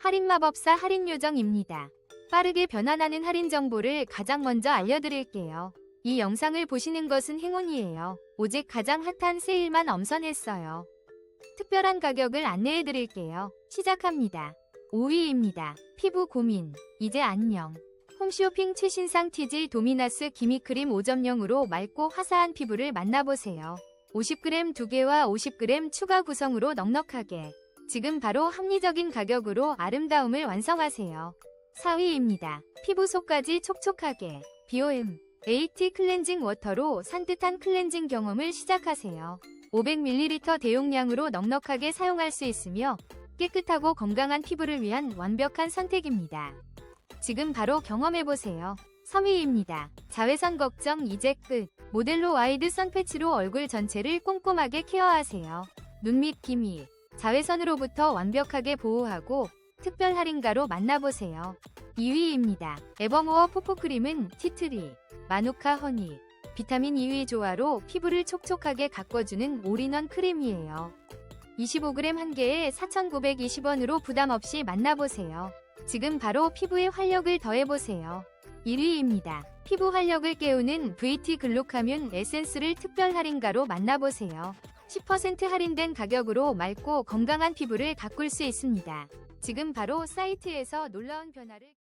할인마법사 할인요정입니다. 빠르게 변환하는 할인 정보를 가장 먼저 알려드릴게요. 이 영상을 보시는 것은 행운이에요. 오직 가장 핫한 세일만 엄선했어요. 특별한 가격을 안내해드릴게요. 시작합니다. 5위입니다. 피부 고민. 이제 안녕. 홈쇼핑 최신상 TG 도미나스 기미크림 5.0으로 맑고 화사한 피부를 만나보세요. 50g 2개와 50g 추가 구성으로 넉넉하게. 지금 바로 합리적인 가격으로 아름다움을 완성하세요. 4위입니다. 피부 속까지 촉촉하게. BOM AT 클렌징 워터로 산뜻한 클렌징 경험을 시작하세요. 500ml 대용량으로 넉넉하게 사용할 수 있으며 깨끗하고 건강한 피부를 위한 완벽한 선택입니다. 지금 바로 경험해보세요. 3위입니다. 자외선 걱정 이제 끝. 모델로 와이드 선패치로 얼굴 전체를 꼼꼼하게 케어하세요. 눈 밑 기미, 자외선으로부터 완벽하게 보호하고 특별 할인가로 만나보세요. 2위입니다. 에버모어 포포크림은 티트리, 마누카 허니, 비타민 2위 조화로 피부를 촉촉하게 가꿔주는 올인원 크림이에요. 25g 한 개에 4,920원으로 부담 없이 만나보세요. 지금 바로 피부에 활력을 더해보세요. 1위입니다. 피부 활력을 깨우는 VT 글루카뮴 에센스를 특별 할인가로 만나보세요. 10% 할인된 가격으로 맑고 건강한 피부를 가꿀 수 있습니다. 지금 바로 사이트에서 놀라운 변화를